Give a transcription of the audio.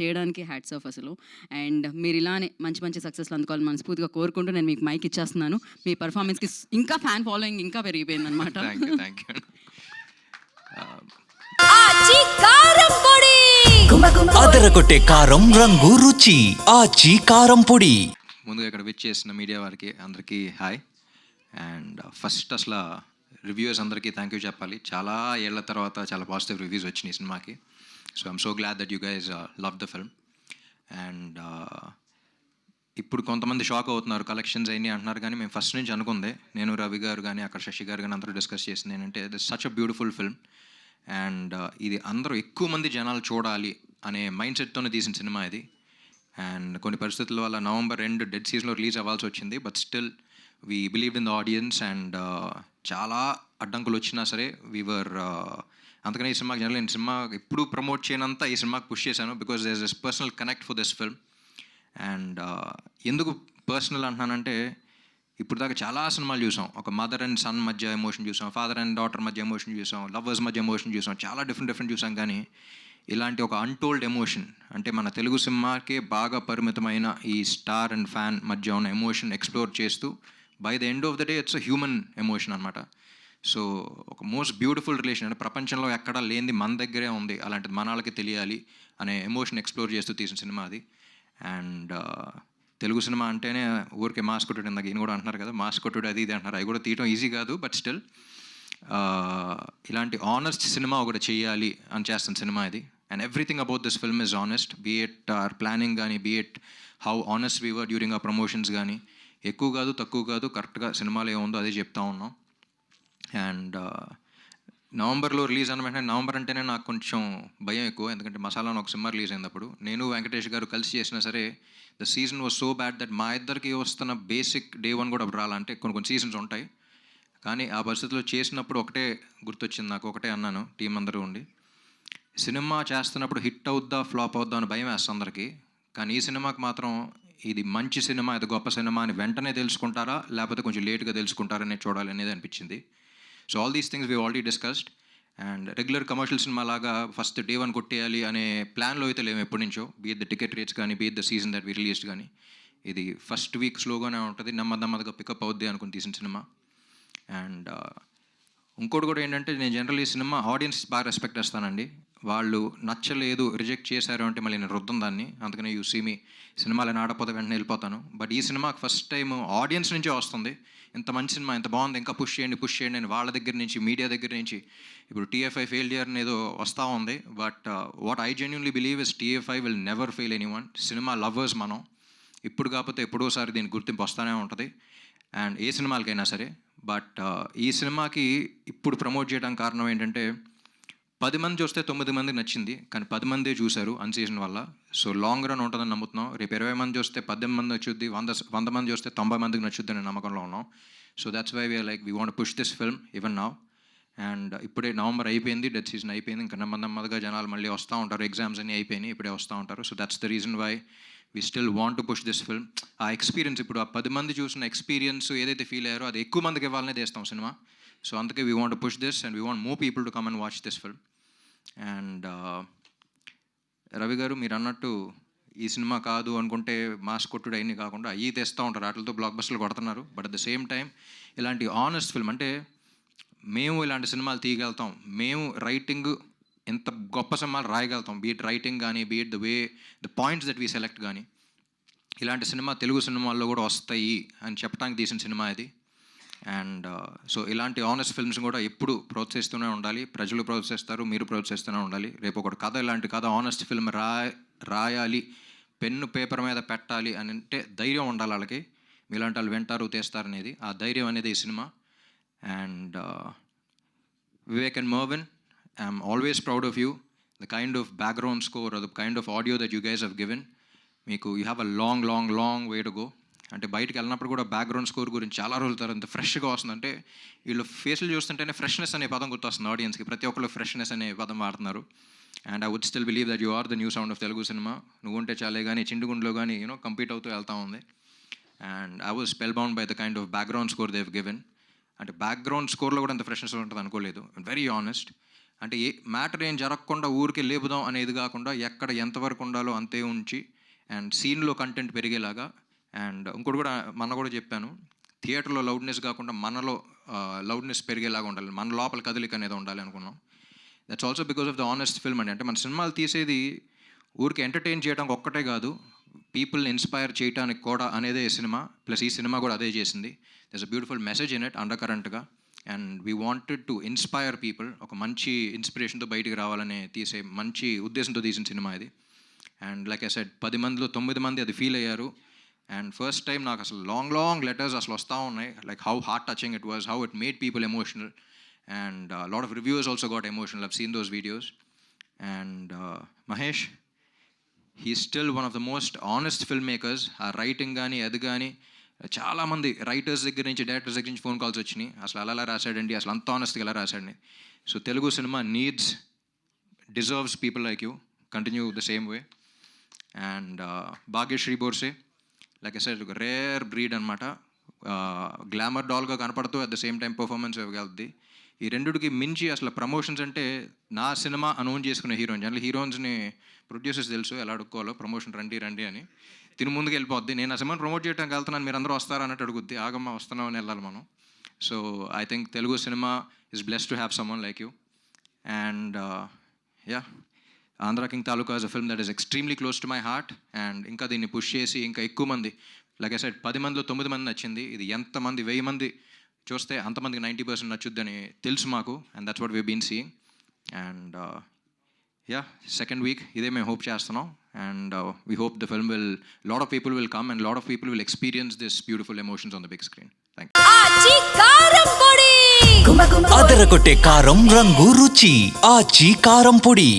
చేయడానికి hats off అసలు. And మీరు ఇలానే మంచి మంచి సక్సెస్లు అందుకోవాలని మనస్ఫూర్తిగా కోరుకుంటూ నేను మీకు మైక్ ఇచ్చేస్తున్నాను. మీ పర్ఫార్మెన్స్కి ఇంకా ఫ్యాన్ ఫాలోయింగ్ ఇంకా పెరిగిపోయింది అనమాట అదరగొట్టే కారం రంగు రుచి. ఆచి కారం పొడి. ముందుగా ఇక్కడ విచ్ చేసిన మీడియా వారికి అందరికీ హాయ్. అండ్ ఫస్ట్ అసలు రివ్యూస్ అందరికీ థ్యాంక్ యూ చెప్పాలి. చాలా ఏళ్ళ తర్వాత చాలా పాజిటివ్ రివ్యూస్ వచ్చినాయి సినిమాకి. So I'm so glad that you guys love the film and ఇప్పుడు కొంతమంది షాక్ అవుతున్నారు కలెక్షన్స్ అయినాయి అంటున్నారు కానీ మేము ఫస్ట్ నుంచి అనుకుందే. నేను రవి గారు కానీ అక్కడ శశి గారు కానీ అందరూ డిస్కస్ చేసింది ఏంటంటే this such a beautiful film and ఇది అందరూ ఎక్కువ మంది జనాలు చూడాలి అనే మైండ్ సెట్తోనే తీసిన సినిమా ఇది. అండ్ కొన్ని పరిస్థితుల వల్ల నవంబర్ రెండు డెడ్ సీజన్లో రిలీజ్ అవ్వాల్సి వచ్చింది. But still we believe in the audience and చాలా అడ్డంకులు వచ్చినా సరే వీవర్ uh, అందుకని ఈ సినిమాకి జనరల్ నేను సినిమా ఎప్పుడు ప్రమోట్ చేయనంత ఈ సినిమాకి పుష్ చేశాను because this is personal connect for this film and ఎందుకు పర్సనల్ అంటున్నానంటే ఇప్పుడు దాకా చాలా సినిమాలు చూసాం. ఒక మదర్ అండ్ సన్ మధ్య ఎమోషన్ చూసాం ఫాదర్ అండ్ డాటర్ మధ్య ఎమోషన్ చూసాం లవర్స్ మధ్య ఎమోషన్ చూసాం చాలా డిఫరెంట్ డిఫరెంట్ చూసాం. కానీ ఇలాంటి ఒక అన్టోల్డ్ ఎమోషన్ అంటే మన తెలుగు సినిమాకే బాగా పరిమితమైన ఈ స్టార్ అండ్ ఫ్యాన్ మధ్య ఉన్న ఎమోషన్ ఎక్స్ప్లోర్ చేస్తూ by the end of the day it's a human emotion అనమాట సో ఒక మోస్ట్ బ్యూటిఫుల్ రిలేషన్ అంటే ప్రపంచంలో ఎక్కడా లేనిది మన దగ్గరే ఉంది. అలాంటిది మన వాళ్ళకి తెలియాలి అనే ఎమోషన్ ఎక్స్ప్లోర్ చేస్తూ తీసిన సినిమా అది. అండ్ uh, తెలుగు సినిమా అంటేనే ఊరికే మాస్ కొట్టుడు ఇందాక ఈయన కూడా అంటున్నారు కదా మాస్ కొట్టుడు అది ఇది అంటున్నారు. అవి కూడా తీయటం ఈజీ కాదు బట్ స్టిల్ uh, ఇలాంటి ఆనెస్ట్ సినిమా ఒకటి చేయాలి అని చేస్తున్న సినిమా ఇది. And everything about this film is honest be it our planning కానీ be it how honest we were during ఆ ప్రమోషన్స్ కానీ ఎక్కువ కాదు తక్కువ కాదు కరెక్ట్గా సినిమాలు ఏముందో అదే చెప్తా ఉన్నాం. అండ్ నవంబర్లో రిలీజ్ అన్న వెంటనే నవంబర్ అంటేనే నాకు కొంచెం భయం ఎక్కువ. ఎందుకంటే మసాలా ఒక సినిమా రిలీజ్ అయినప్పుడు నేను వెంకటేష్ గారు కలిసి చేసినా సరే the season was so bad that మా ఇద్దరికి వస్తున్న బేసిక్ డే వన్ కూడా అప్పుడు రాలంటే కొన్ని కొన్ని సీజన్స్ ఉంటాయి. కానీ ఆ పరిస్థితిలో చేసినప్పుడు ఒకటే గుర్తొచ్చింది నాకు. ఒకటే అన్నాను టీం అందరూ ఉండి. సినిమా చేస్తున్నప్పుడు హిట్ అవుద్దా ఫ్లాప్ అవుద్దా అని భయం వేస్తుంది అందరికీ. కానీ ఈ సినిమాకి మాత్రం ఇది మంచి సినిమా ఇది గొప్ప సినిమా అని వెంటనే తెలుసుకుంటారా? లేకపోతే కొంచెం లేట్గా తెలుసుకుంటారా చూడాలి అనేది అనిపించింది. So all these things we already discussed and regular commercial cinema లాగా ఫస్ట్ డే వన్ కొట్టేయాలి అనే ప్లాన్లో అయితే లేము ఎప్పటి నుంచో. బీత్ ద టికెట్ రేట్స్ కానీ be it the season that we released కానీ ఇది ఫస్ట్ వీక్ స్లోగానే ఉంటుంది. నెమ్మది నెమ్మదిగా పికప్ అవుద్ది అనుకుని తీసిన సినిమా. అండ్ uh, ఇంకోటి కూడా ఏంటంటే నేను జనరల్ ఈ సినిమా ఆడియన్స్ బాగా రెస్పెక్ట్ చేస్తానండి. వాళ్ళు నచ్చలేదు రిజెక్ట్ చేశారు అంటే మళ్ళీ నేను రుద్దం దాన్ని. అందుకనే యూ సీ మీ సినిమాలు ఆడపోతే వెంటనే వెళ్ళిపోతాను. బట్ ఈ సినిమాకి ఫస్ట్ టైం ఆడియన్స్ నుంచే వస్తుంది. ఇంత మంచి సినిమా ఇంత బాగుంది ఇంకా పుష్ చేయండి పుష్ చేయండి అని వాళ్ళ దగ్గర నుంచి మీడియా దగ్గర నుంచి. ఇప్పుడు టీఎఫ్ఐ ఫెయిలియర్ ఏదో వస్తూ ఉంది. But what I genuinely believe is TFI will never fail any one cinema lovers మనం. ఇప్పుడు కాకపోతే ఎప్పుడోసారి దీని గుర్తింపు వస్తూనే ఉంటుంది. అండ్ ఏ సినిమాలకైనా సరే. బట్ uh, ఈ సినిమాకి ఇప్పుడు ప్రమోట్ చేయడానికి కారణం ఏంటంటే పది మంది చూస్తే తొమ్మిది మంది నచ్చింది కానీ పది మందే చూశారు అన్సీజన్ వల్ల. సో లాంగ్ రన్ ఉంటుందని నమ్ముతున్నాం. రేపు ఇరవై మంది చూస్తే పద్దెనిమిది మంది నచ్చుద్ది వంద వంద మంది చూస్తే తొంభై మందికి నచ్చుద్ది అనే నమ్మకంలో ఉన్నాం. So that's why we're like we want push this film even now and ఇప్పుడే నవంబర్ అయిపోయింది డెత్ సీజన్ అయిపోయింది ఇంకా నెమ్మది నెమ్మదిగా జనాలు మళ్ళీ వస్తూ ఉంటారు. ఎగ్జామ్స్ అన్ని అయిపోయినాయి ఇప్పుడే వస్తూ ఉంటారు. So that's the reason why we still want to push this film ఆ ఎక్స్పీరియన్స్ ఇప్పుడు ఆ పది మంది చూసిన ఎక్స్పీరియన్స్ ఏదైతే ఫీల్ అయ్యారో అది ఎక్కువ మందికి ఇవ్వాలనే తీస్తాం సినిమా. సో అందుకే we want push this and we want more people to come and watch this film and Ravi గారు మీరు అన్నట్టు ఈ సినిమా కాదు అనుకుంటే మాస్ కొట్టుడు అయినా కాకుండా అయ్యి తెస్తూ ఉంటారు. వాటితో బ్లాక్ బస్టర్లు కొడుతున్నారు. But at the same time ఇలాంటి ఆనెస్ట్ ఫిల్మ్ అంటే మేము ఇలాంటి సినిమాలు తీయగలుగుతాం. మేము రైటింగ్ ఎంత గొప్ప సినిమాలు రాయగలుగుతాం. బీట్ రైటింగ్ కానీ be it the way the points that we select కానీ ఇలాంటి సినిమా తెలుగు సినిమాల్లో కూడా వస్తాయి అని చెప్పడానికి తీసిన సినిమా ఇది. అండ్ సో uh, ఇలాంటి ఆనెస్ట్ ఫిల్మ్స్ కూడా ఎప్పుడు ప్రోత్సహిస్తూనే ఉండాలి. ప్రజలు ప్రోత్సహిస్తారు మీరు ప్రోత్సహిస్తూనే ఉండాలి. రేపు ఒకటి కథ ఇలాంటి కథ ఆనెస్ట్ ఫిల్మ్ రా రాయాలి పెన్ను పేపర్ మీద పెట్టాలి అని అంటే ధైర్యం ఉండాలి వాళ్ళకి. మీలాంటి వాళ్ళు వింటారు తీస్తారు అనేది. ఆ ధైర్యం అనేది ఈ cinema. And Vivek and Marvin I'm always proud of you the kind of background score the kind of audio that you guys have given మీకు you have a long long long way to go అంటే బయటకు వెళ్ళినప్పుడు కూడా background score గురించి చాలా రోజుల తర్వాత ఇంత ఫ్రెష్గా వస్తుంది అంటే వీళ్ళు ఫేస్లు చూస్తుంటేనే ఫ్రెష్నెస్ అనే పదం గుర్తొస్తుంది ఆడియన్స్కి ప్రతి ఒక్కరు ఫ్రెష్నెస్ అనే పదం వాడుతున్నారు. And I would still believe that you are the new sound of Telugu cinema నువ్వు ఉంటే చాలే కానీ చిండుగుండ్లో కానీ యూనో కంపీట్ అవుతూ వెళ్తా ఉంది. And I was spellbound by the kind of background score they've given అంటే బ్యాక్గ్రౌండ్ స్కోర్లో కూడా అంత ఫ్రెష్నెస్ ఉంటుంది అనుకోలేదు. వెరీ ఆనెస్ట్ అంటే ఏ మ్యాటర్ ఏం జరగకుండా ఊరికే లేపుదాం అనేది కాకుండా ఎక్కడ ఎంతవరకు ఉండాలో అంతే ఉంచి అండ్ సీన్లో కంటెంట్ పెరిగేలాగా అండ్ ఇంకోటి కూడా మన కూడా చెప్పాను థియేటర్లో లౌడ్నెస్ కాకుండా మనలో లౌడ్నెస్ పెరిగేలాగా ఉండాలి మన లోపల కదలిక అనేది ఉండాలి అనుకున్నాం. That's also because of the honest film అండి. అంటే మన సినిమాలు తీసేది ఊరికి ఎంటర్టైన్ చేయడానికి ఒక్కటే కాదు పీపుల్ని ఇన్స్పైర్ చేయడానికి కూడా అనేదే సినిమా ప్లస్ ఈ సినిమా కూడా అదే చేసింది. Thus a beautiful message in it under కరెంట్గా and we wanted to inspire people ఒక మంచి ఇన్స్పిరేషన్తో బయటికి రావాలని తీసే మంచి ఉద్దేశంతో తీసిన సినిమా ఇది. అండ్ లైక్ ఐ సెడ్ పది మందిలో తొమ్మిది మంది అది ఫీల్ అయ్యారు. అండ్ ఫస్ట్ టైం నాకు అసలు లాంగ్ లాంగ్ లెటర్స్ అసలు వస్తూ ఉన్నాయి. Like how heart touching it was how it made people emotional and lot of reviews also got emotional I've seen those videos and Mahesh he still one of the most honest filmmakers ఆ writing కానీ అది కానీ చాలామంది writers దగ్గర నుంచి directors దగ్గర నుంచి phone calls వచ్చినాయి. అసలు అలా ఎలా రాశాడండి. అసలు అంత ఆనెస్ట్గా ఎలా రాశాడని. So Telugu cinema needs deserves people like you continue the same way and Bhagyashri Borse like as ఒక రేర్ బ్రీడ్ అనమాట గ్లామర్ డాల్గా కనపడుతూ at the same time performance ఇవ్వగలది. ఈ రెండుకి మించి అసలు ప్రమోషన్స్ అంటే నా సినిమా అనౌన్స్ చేసుకునే హీరోయిన్ జనరల్ హీరోయిన్స్ని ప్రొడ్యూసర్స్ తెలుసు ఎలా అడుక్కోవాలో ప్రమోషన్ రండి రండి అని. తిని ముందుకు వెళ్ళిపోద్ది. నేను ఆ సినిమాని ప్రమోట్ చేయడానికి వెళ్తున్నాను మీరు అందరూ వస్తారా అన్నట్టు అడుగుద్ది. ఆగమ్మ వస్తున్నాం అని వెళ్ళాలి మనం. So I think Telugu cinema is bless to have someone like you and yeah Andhra King Taluka is a film that is extremely close to my heart and ఇంకా దీన్ని పుష్ చేసి ఇంకా ఎక్కువ మంది లైక్ ఐ సైడ్ పది మందిలో తొమ్మిది మంది నచ్చింది. ఇది ఎంతమంది వెయ్యి మంది? చూస్తే అంతమందికి నైంటీ పర్సెంట్ నచ్చుద్దని తెలుసు మాకు and that's what we been seeing and yeah second week ఇదే మేము హోప్ చేస్తున్నాం. And we hope the film will lot of people will come and lot of people will experience this beautiful emotions on the big screen అదరగొట్టే కారం రంగు రుచి. ఆచి కారం పొడి.